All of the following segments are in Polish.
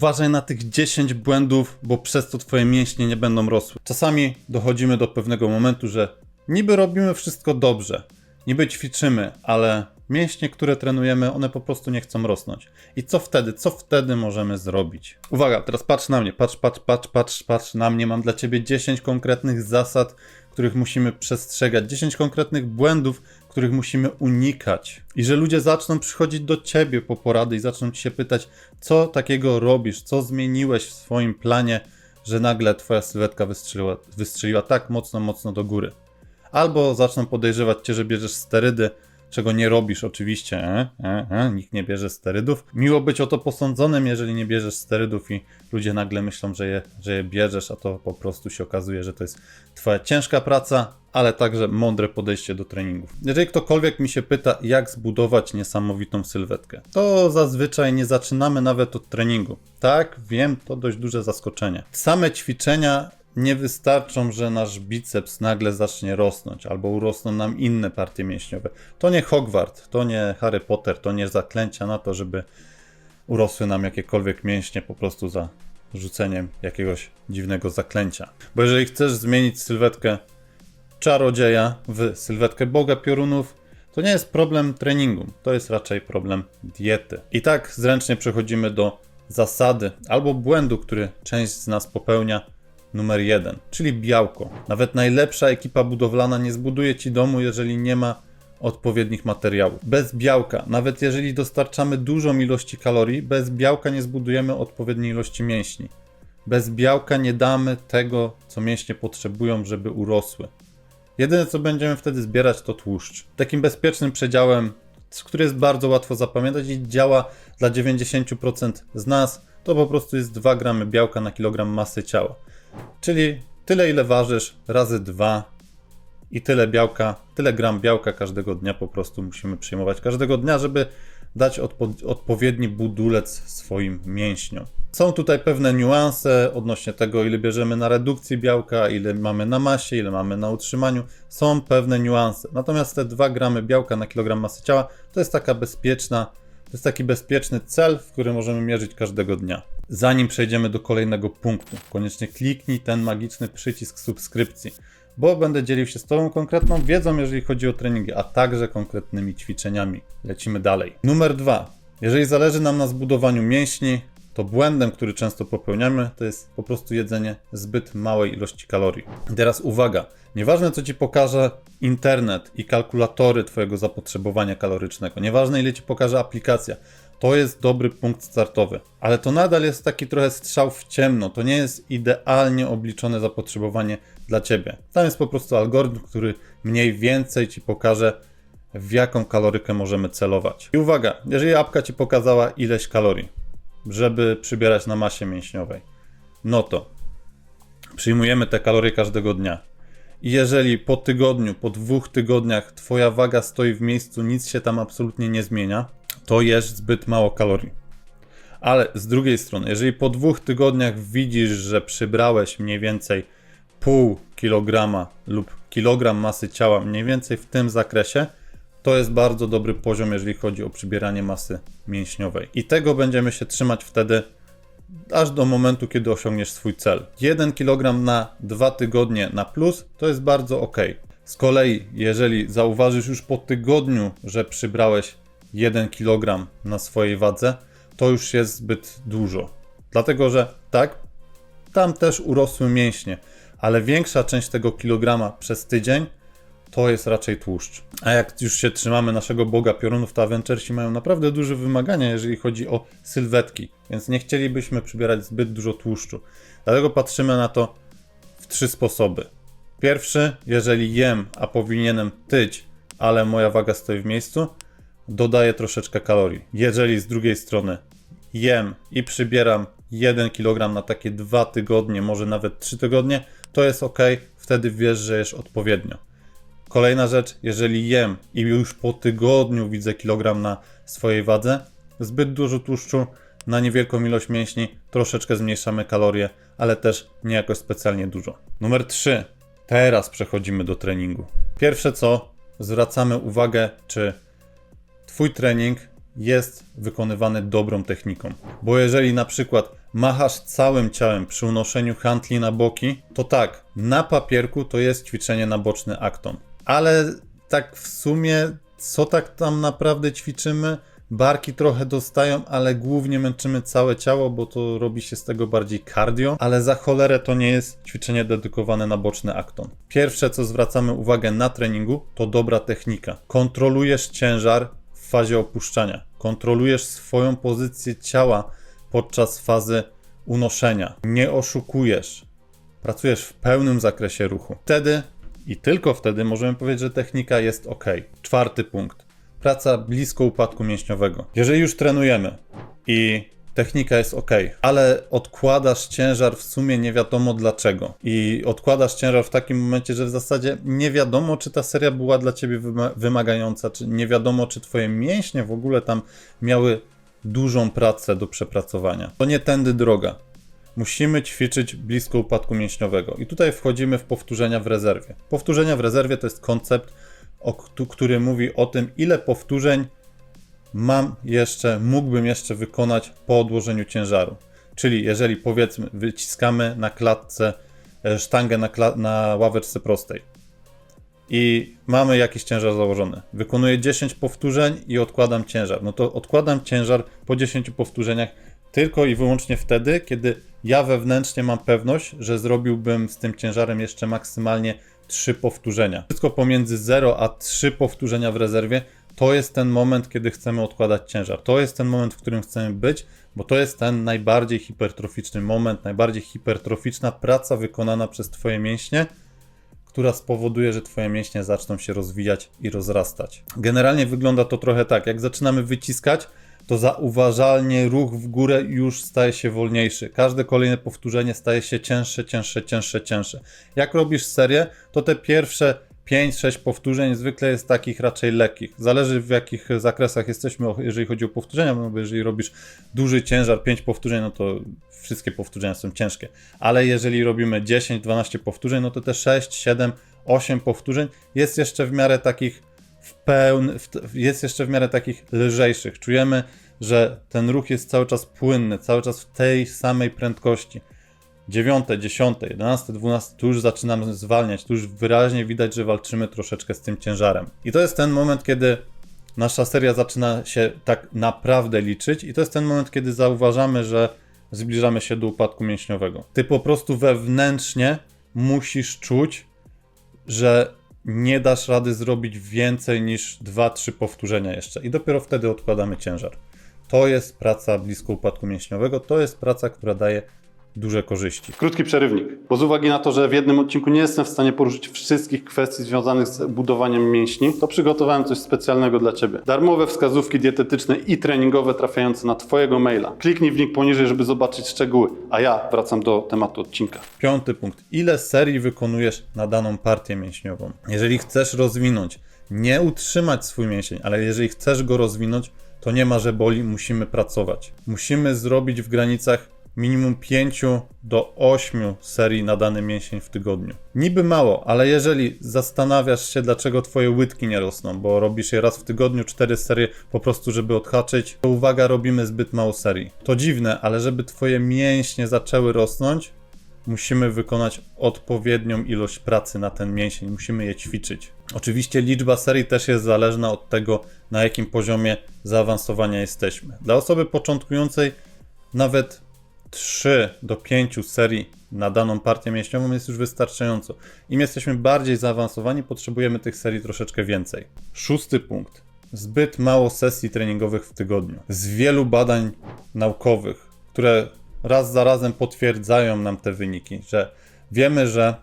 Uważaj na tych 10 błędów, bo przez to twoje mięśnie nie będą rosły. Czasami dochodzimy do pewnego momentu, że niby robimy wszystko dobrze, niby ćwiczymy, ale mięśnie, które trenujemy, one po prostu nie chcą rosnąć. I co wtedy? Co wtedy możemy zrobić? Uwaga, teraz patrz na mnie, patrz, patrz, patrz, patrz, patrz na mnie. Mam dla ciebie 10 konkretnych zasad, których musimy przestrzegać, 10 konkretnych błędów, których musimy unikać. I że ludzie zaczną przychodzić do ciebie po porady i zaczną ci się pytać, co takiego robisz, co zmieniłeś w swoim planie, że nagle twoja sylwetka wystrzeliła, wystrzeliła tak mocno, mocno do góry. Albo zaczną podejrzewać cię, że bierzesz sterydy, czego nie robisz oczywiście, e, e, e, nikt nie bierze sterydów. Miło być o to posądzonym, jeżeli nie bierzesz sterydów i ludzie nagle myślą, że je, że je bierzesz, a to po prostu się okazuje, że to jest twoja ciężka praca, ale także mądre podejście do treningów. Jeżeli ktokolwiek mi się pyta, jak zbudować niesamowitą sylwetkę, to zazwyczaj nie zaczynamy nawet od treningu. Tak, wiem, to dość duże zaskoczenie. Same ćwiczenia nie wystarczą, że nasz biceps nagle zacznie rosnąć, albo urosną nam inne partie mięśniowe. To nie Hogwart, to nie Harry Potter, to nie zaklęcia na to, żeby urosły nam jakiekolwiek mięśnie po prostu za rzuceniem jakiegoś dziwnego zaklęcia. Bo jeżeli chcesz zmienić sylwetkę czarodzieja w sylwetkę boga piorunów, to nie jest problem treningu, to jest raczej problem diety. I tak zręcznie przechodzimy do zasady albo błędu, który część z nas popełnia, numer jeden, czyli białko. Nawet najlepsza ekipa budowlana nie zbuduje ci domu, jeżeli nie ma odpowiednich materiałów. Bez białka, nawet jeżeli dostarczamy dużą ilości kalorii, bez białka nie zbudujemy odpowiedniej ilości mięśni. Bez białka nie damy tego, co mięśnie potrzebują, żeby urosły. Jedyne, co będziemy wtedy zbierać, to tłuszcz. Takim bezpiecznym przedziałem, który jest bardzo łatwo zapamiętać i działa dla 90% z nas, to po prostu jest 2 gramy białka na kilogram masy ciała. Czyli tyle, ile ważysz, razy 2 i tyle białka, tyle gram białka każdego dnia po prostu musimy przyjmować każdego dnia, żeby dać odpo- odpowiedni budulec swoim mięśniom. Są tutaj pewne niuanse odnośnie tego, ile bierzemy na redukcji białka, ile mamy na masie, ile mamy na utrzymaniu. Są pewne niuanse. Natomiast te 2 gramy białka na kilogram masy ciała to jest taka bezpieczna, to jest taki bezpieczny cel, w który możemy mierzyć każdego dnia. Zanim przejdziemy do kolejnego punktu, koniecznie kliknij ten magiczny przycisk subskrypcji, bo będę dzielił się z Tobą konkretną wiedzą, jeżeli chodzi o treningi, a także konkretnymi ćwiczeniami. Lecimy dalej. Numer dwa. Jeżeli zależy nam na zbudowaniu mięśni, to błędem, który często popełniamy, to jest po prostu jedzenie zbyt małej ilości kalorii. Teraz uwaga, nieważne co Ci pokaże internet i kalkulatory Twojego zapotrzebowania kalorycznego, nieważne ile Ci pokaże aplikacja, to jest dobry punkt startowy, ale to nadal jest taki trochę strzał w ciemno, to nie jest idealnie obliczone zapotrzebowanie dla Ciebie. Tam jest po prostu algorytm, który mniej więcej Ci pokaże, w jaką kalorykę możemy celować. I uwaga, jeżeli apka Ci pokazała ileś kalorii, żeby przybierać na masie mięśniowej, no to przyjmujemy te kalorie każdego dnia. I jeżeli po tygodniu, po dwóch tygodniach Twoja waga stoi w miejscu, nic się tam absolutnie nie zmienia, to jesz zbyt mało kalorii. Ale z drugiej strony, jeżeli po dwóch tygodniach widzisz, że przybrałeś mniej więcej pół kilograma lub kilogram masy ciała, mniej więcej w tym zakresie, to jest bardzo dobry poziom, jeżeli chodzi o przybieranie masy mięśniowej. I tego będziemy się trzymać wtedy aż do momentu, kiedy osiągniesz swój cel. 1 kg na 2 tygodnie na plus to jest bardzo ok. Z kolei, jeżeli zauważysz już po tygodniu, że przybrałeś 1 kg na swojej wadze, to już jest zbyt dużo. Dlatego, że tak, tam też urosły mięśnie, ale większa część tego kilograma przez tydzień to jest raczej tłuszcz. A jak już się trzymamy naszego boga piorunów, to Avengersi mają naprawdę duże wymagania, jeżeli chodzi o sylwetki, więc nie chcielibyśmy przybierać zbyt dużo tłuszczu. Dlatego patrzymy na to w trzy sposoby. Pierwszy, jeżeli jem, a powinienem tyć, ale moja waga stoi w miejscu, dodaję troszeczkę kalorii. Jeżeli z drugiej strony jem i przybieram 1 kg na takie 2 tygodnie, może nawet 3 tygodnie, to jest ok, wtedy wiesz, że jesz odpowiednio. Kolejna rzecz, jeżeli jem i już po tygodniu widzę kilogram na swojej wadze, zbyt dużo tłuszczu na niewielką ilość mięśni, troszeczkę zmniejszamy kalorie, ale też nie jakoś specjalnie dużo. Numer 3. Teraz przechodzimy do treningu. Pierwsze co, zwracamy uwagę, czy Twój trening jest wykonywany dobrą techniką. Bo jeżeli na przykład machasz całym ciałem przy unoszeniu handli na boki, to tak, na papierku to jest ćwiczenie na boczny akton. Ale tak w sumie, co tak tam naprawdę ćwiczymy? Barki trochę dostają, ale głównie męczymy całe ciało, bo to robi się z tego bardziej cardio, ale za cholerę to nie jest ćwiczenie dedykowane na boczny akton. Pierwsze, co zwracamy uwagę na treningu, to dobra technika. Kontrolujesz ciężar fazie opuszczania. Kontrolujesz swoją pozycję ciała podczas fazy unoszenia. Nie oszukujesz. Pracujesz w pełnym zakresie ruchu. Wtedy i tylko wtedy możemy powiedzieć, że technika jest ok. Czwarty punkt. Praca blisko upadku mięśniowego. Jeżeli już trenujemy i technika jest ok, ale odkładasz ciężar w sumie nie wiadomo dlaczego. I odkładasz ciężar w takim momencie, że w zasadzie nie wiadomo, czy ta seria była dla ciebie wyma- wymagająca, czy nie wiadomo, czy twoje mięśnie w ogóle tam miały dużą pracę do przepracowania. To nie tędy droga. Musimy ćwiczyć blisko upadku mięśniowego. I tutaj wchodzimy w powtórzenia w rezerwie. Powtórzenia w rezerwie to jest koncept, który mówi o tym, ile powtórzeń mam jeszcze, mógłbym jeszcze wykonać po odłożeniu ciężaru. Czyli jeżeli powiedzmy wyciskamy na klatce e, sztangę na, kla- na ławeczce prostej i mamy jakiś ciężar założony. Wykonuję 10 powtórzeń i odkładam ciężar. No to odkładam ciężar po 10 powtórzeniach tylko i wyłącznie wtedy, kiedy ja wewnętrznie mam pewność, że zrobiłbym z tym ciężarem jeszcze maksymalnie 3 powtórzenia. Wszystko pomiędzy 0 a 3 powtórzenia w rezerwie to jest ten moment, kiedy chcemy odkładać ciężar. To jest ten moment, w którym chcemy być, bo to jest ten najbardziej hipertroficzny moment, najbardziej hipertroficzna praca wykonana przez Twoje mięśnie, która spowoduje, że Twoje mięśnie zaczną się rozwijać i rozrastać. Generalnie wygląda to trochę tak, jak zaczynamy wyciskać, to zauważalnie ruch w górę już staje się wolniejszy. Każde kolejne powtórzenie staje się cięższe, cięższe, cięższe, cięższe. Jak robisz serię, to te pierwsze 5-6 powtórzeń zwykle jest takich raczej lekkich. Zależy w jakich zakresach jesteśmy, jeżeli chodzi o powtórzenia, bo jeżeli robisz duży ciężar, 5 powtórzeń, no to wszystkie powtórzenia są ciężkie. Ale jeżeli robimy 10-12 powtórzeń, no to te 6, 7, 8 powtórzeń jest jeszcze w miarę takich w pełn, jest jeszcze w miarę takich lżejszych. Czujemy, że ten ruch jest cały czas płynny, cały czas w tej samej prędkości. 9, 10, 11, 12, tu już zaczynamy zwalniać, tu już wyraźnie widać, że walczymy troszeczkę z tym ciężarem. I to jest ten moment, kiedy nasza seria zaczyna się tak naprawdę liczyć, i to jest ten moment, kiedy zauważamy, że zbliżamy się do upadku mięśniowego. Ty po prostu wewnętrznie musisz czuć, że nie dasz rady zrobić więcej niż 2-3 powtórzenia jeszcze, i dopiero wtedy odkładamy ciężar. To jest praca blisko upadku mięśniowego, to jest praca, która daje duże korzyści. Krótki przerywnik, bo z uwagi na to, że w jednym odcinku nie jestem w stanie poruszyć wszystkich kwestii związanych z budowaniem mięśni, to przygotowałem coś specjalnego dla Ciebie. Darmowe wskazówki dietetyczne i treningowe trafiające na Twojego maila. Kliknij w link poniżej, żeby zobaczyć szczegóły, a ja wracam do tematu odcinka. Piąty punkt. Ile serii wykonujesz na daną partię mięśniową? Jeżeli chcesz rozwinąć, nie utrzymać swój mięsień, ale jeżeli chcesz go rozwinąć, to nie ma, że boli, musimy pracować. Musimy zrobić w granicach minimum 5 do 8 serii na dany mięsień w tygodniu. Niby mało, ale jeżeli zastanawiasz się, dlaczego twoje łydki nie rosną, bo robisz je raz w tygodniu, 4 serie po prostu, żeby odhaczyć, to uwaga, robimy zbyt mało serii. To dziwne, ale żeby twoje mięśnie zaczęły rosnąć, musimy wykonać odpowiednią ilość pracy na ten mięsień, musimy je ćwiczyć. Oczywiście liczba serii też jest zależna od tego, na jakim poziomie zaawansowania jesteśmy. Dla osoby początkującej nawet 3 do 5 serii na daną partię mięśniową jest już wystarczająco. Im jesteśmy bardziej zaawansowani, potrzebujemy tych serii troszeczkę więcej. Szósty punkt. Zbyt mało sesji treningowych w tygodniu. Z wielu badań naukowych, które raz za razem potwierdzają nam te wyniki, że wiemy, że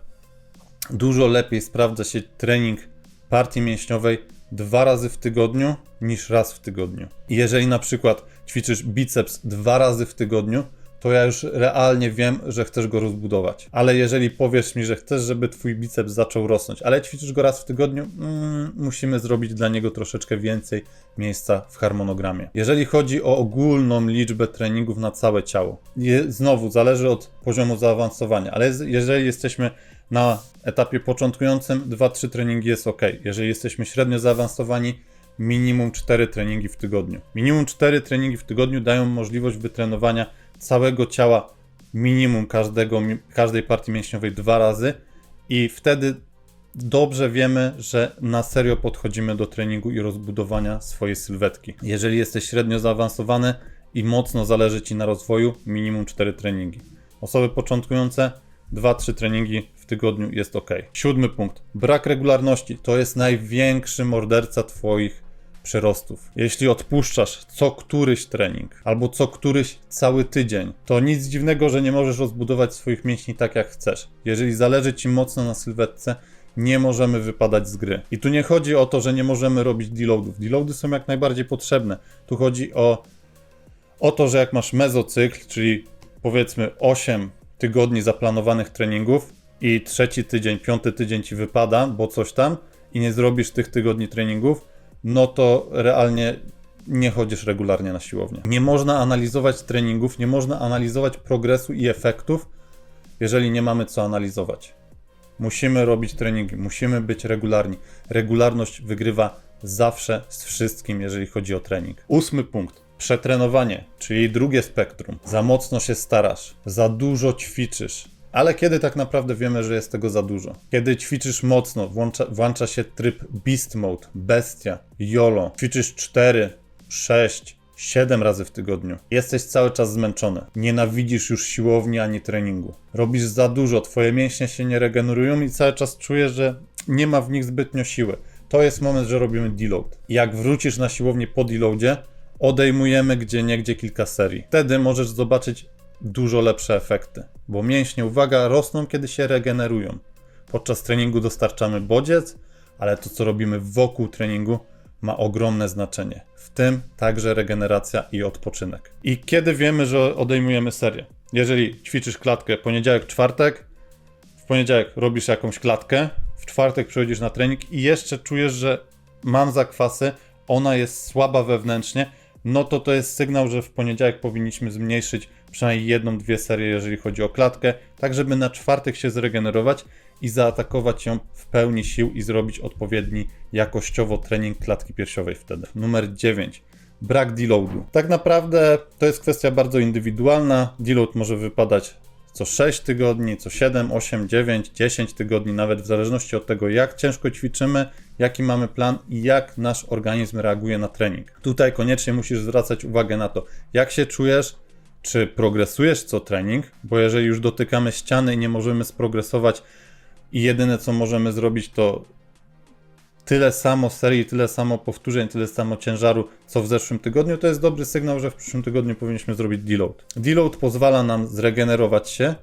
dużo lepiej sprawdza się trening partii mięśniowej dwa razy w tygodniu niż raz w tygodniu. Jeżeli na przykład ćwiczysz biceps dwa razy w tygodniu, to ja już realnie wiem, że chcesz go rozbudować. Ale jeżeli powiesz mi, że chcesz, żeby twój biceps zaczął rosnąć, ale ćwiczysz go raz w tygodniu, mm, musimy zrobić dla niego troszeczkę więcej miejsca w harmonogramie. Jeżeli chodzi o ogólną liczbę treningów na całe ciało, je, znowu zależy od poziomu zaawansowania, ale jeżeli jesteśmy na etapie początkującym, 2-3 treningi jest ok. Jeżeli jesteśmy średnio zaawansowani, minimum 4 treningi w tygodniu. Minimum 4 treningi w tygodniu dają możliwość wytrenowania całego ciała minimum każdego, każdej partii mięśniowej dwa razy i wtedy dobrze wiemy, że na serio podchodzimy do treningu i rozbudowania swojej sylwetki. Jeżeli jesteś średnio zaawansowany i mocno zależy Ci na rozwoju, minimum 4 treningi. Osoby początkujące 2-3 treningi w tygodniu jest ok. Siódmy punkt. Brak regularności to jest największy morderca Twoich przyrostów. Jeśli odpuszczasz co któryś trening albo co któryś cały tydzień, to nic dziwnego, że nie możesz rozbudować swoich mięśni tak jak chcesz. Jeżeli zależy ci mocno na sylwetce, nie możemy wypadać z gry. I tu nie chodzi o to, że nie możemy robić deloadów. Deloady są jak najbardziej potrzebne. Tu chodzi o, o to, że jak masz mezocykl, czyli powiedzmy 8 tygodni zaplanowanych treningów i trzeci tydzień, piąty tydzień ci wypada, bo coś tam i nie zrobisz tych tygodni treningów, no to realnie nie chodzisz regularnie na siłownię. Nie można analizować treningów, nie można analizować progresu i efektów, jeżeli nie mamy co analizować. Musimy robić treningi, musimy być regularni. Regularność wygrywa zawsze z wszystkim, jeżeli chodzi o trening. Ósmy punkt. Przetrenowanie, czyli drugie spektrum. Za mocno się starasz, za dużo ćwiczysz. Ale kiedy tak naprawdę wiemy, że jest tego za dużo? Kiedy ćwiczysz mocno, włącza, włącza się tryb Beast Mode, bestia, YOLO. Ćwiczysz 4, 6, 7 razy w tygodniu. Jesteś cały czas zmęczony. Nienawidzisz już siłowni ani treningu. Robisz za dużo, twoje mięśnie się nie regenerują i cały czas czujesz, że nie ma w nich zbytnio siły. To jest moment, że robimy deload. Jak wrócisz na siłownię po deloadzie, odejmujemy gdzie niegdzie kilka serii. Wtedy możesz zobaczyć dużo lepsze efekty, bo mięśnie, uwaga, rosną, kiedy się regenerują. Podczas treningu dostarczamy bodziec, ale to, co robimy wokół treningu, ma ogromne znaczenie. W tym także regeneracja i odpoczynek. I kiedy wiemy, że odejmujemy serię? Jeżeli ćwiczysz klatkę poniedziałek, czwartek, w poniedziałek robisz jakąś klatkę, w czwartek przychodzisz na trening i jeszcze czujesz, że mam zakwasy, ona jest słaba wewnętrznie, no to to jest sygnał, że w poniedziałek powinniśmy zmniejszyć przynajmniej jedną, dwie serie, jeżeli chodzi o klatkę, tak żeby na czwartek się zregenerować i zaatakować ją w pełni sił i zrobić odpowiedni jakościowo trening klatki piersiowej wtedy. Numer 9. Brak deloadu. Tak naprawdę to jest kwestia bardzo indywidualna. Deload może wypadać co 6 tygodni, co 7, 8, 9, 10 tygodni, nawet w zależności od tego, jak ciężko ćwiczymy, jaki mamy plan i jak nasz organizm reaguje na trening. Tutaj koniecznie musisz zwracać uwagę na to, jak się czujesz, czy progresujesz co trening, bo jeżeli już dotykamy ściany i nie możemy sprogresować i jedyne co możemy zrobić to tyle samo serii, tyle samo powtórzeń, tyle samo ciężaru, co w zeszłym tygodniu, to jest dobry sygnał, że w przyszłym tygodniu powinniśmy zrobić deload. Deload pozwala nam zregenerować się,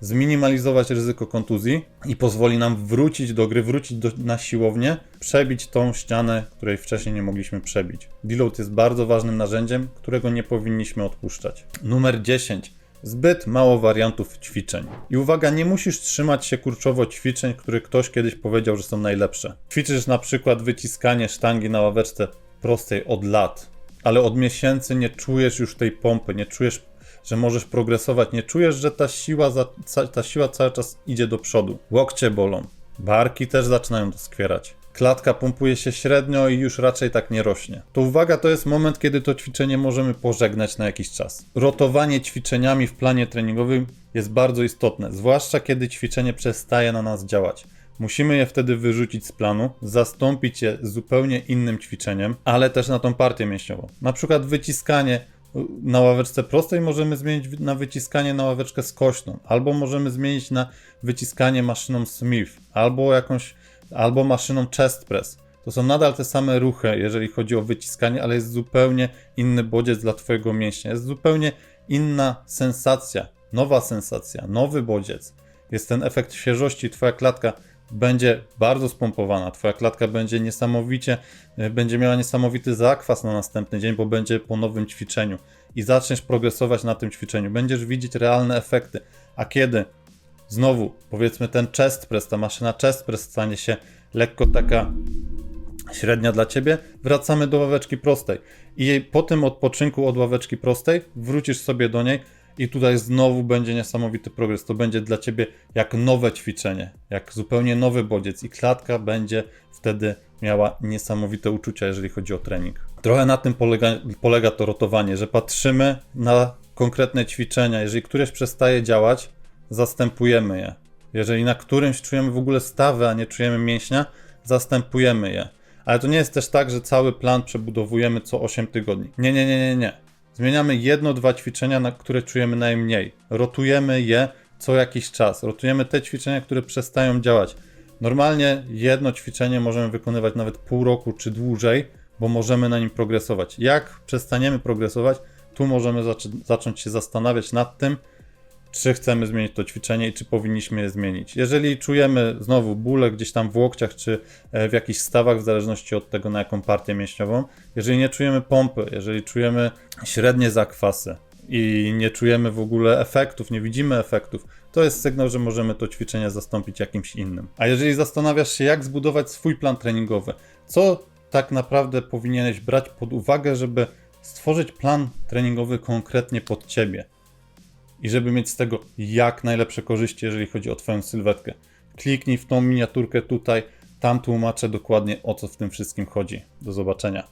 zminimalizować ryzyko kontuzji i pozwoli nam wrócić do gry, wrócić do, na siłownię, przebić tą ścianę, której wcześniej nie mogliśmy przebić. Deload jest bardzo ważnym narzędziem, którego nie powinniśmy odpuszczać. Numer 10. Zbyt mało wariantów ćwiczeń. I uwaga, nie musisz trzymać się kurczowo ćwiczeń, które ktoś kiedyś powiedział, że są najlepsze. Ćwiczysz na przykład wyciskanie sztangi na ławeczce prostej od lat, ale od miesięcy nie czujesz już tej pompy, nie czujesz, że możesz progresować, nie czujesz, że ta siła, za, ta siła cały czas idzie do przodu. Łokcie bolą, barki też zaczynają doskwierać. Klatka pompuje się średnio i już raczej tak nie rośnie. To uwaga, to jest moment, kiedy to ćwiczenie możemy pożegnać na jakiś czas. Rotowanie ćwiczeniami w planie treningowym jest bardzo istotne, zwłaszcza kiedy ćwiczenie przestaje na nas działać. Musimy je wtedy wyrzucić z planu, zastąpić je zupełnie innym ćwiczeniem, ale też na tą partię mięśniową. Na przykład wyciskanie na ławeczce prostej możemy zmienić na wyciskanie na ławeczkę skośną, albo możemy zmienić na wyciskanie maszyną Smith, albo jakąś, albo maszyną chest press. To są nadal te same ruchy, jeżeli chodzi o wyciskanie, ale jest zupełnie inny bodziec dla Twojego mięśnia. Jest zupełnie inna sensacja, nowa sensacja, nowy bodziec. Jest ten efekt świeżości, Twoja klatka będzie bardzo spompowana. Twoja klatka będzie niesamowicie, y, będzie miała niesamowity zakwas na następny dzień, bo będzie po nowym ćwiczeniu i zaczniesz progresować na tym ćwiczeniu. Będziesz widzieć realne efekty. A kiedy znowu, powiedzmy, ten chest press, ta maszyna chest press stanie się lekko taka średnia dla ciebie, wracamy do ławeczki prostej. I po tym odpoczynku od ławeczki prostej wrócisz sobie do niej I tutaj znowu będzie niesamowity progres. To będzie dla ciebie jak nowe ćwiczenie, jak zupełnie nowy bodziec, i klatka będzie wtedy miała niesamowite uczucia, jeżeli chodzi o trening. Trochę na tym polega, polega to rotowanie, że patrzymy na konkretne ćwiczenia. Jeżeli któreś przestaje działać, zastępujemy je. Jeżeli na którymś czujemy w ogóle stawę, a nie czujemy mięśnia, zastępujemy je. Ale to nie jest też tak, że cały plan przebudowujemy co 8 tygodni. Nie, nie, nie, nie, nie. Zmieniamy jedno, dwa ćwiczenia, na które czujemy najmniej. Rotujemy je co jakiś czas. Rotujemy te ćwiczenia, które przestają działać. Normalnie jedno ćwiczenie możemy wykonywać nawet pół roku czy dłużej, bo możemy na nim progresować. Jak przestaniemy progresować, tu możemy zacząć się zastanawiać nad tym, czy chcemy zmienić to ćwiczenie i czy powinniśmy je zmienić. Jeżeli czujemy znowu bóle gdzieś tam w łokciach czy e, w jakichś stawach, w zależności od tego, na jaką partię mięśniową, jeżeli nie czujemy pompy, jeżeli czujemy średnie zakwasy i nie czujemy w ogóle efektów, nie widzimy efektów, to jest sygnał, że możemy to ćwiczenie zastąpić jakimś innym. A jeżeli zastanawiasz się, jak zbudować swój plan treningowy, co tak naprawdę powinieneś brać pod uwagę, żeby stworzyć plan treningowy konkretnie pod ciebie, i żeby mieć z tego jak najlepsze korzyści, jeżeli chodzi o Twoją sylwetkę. Kliknij w tą miniaturkę tutaj, tam tłumaczę dokładnie o co w tym wszystkim chodzi. Do zobaczenia.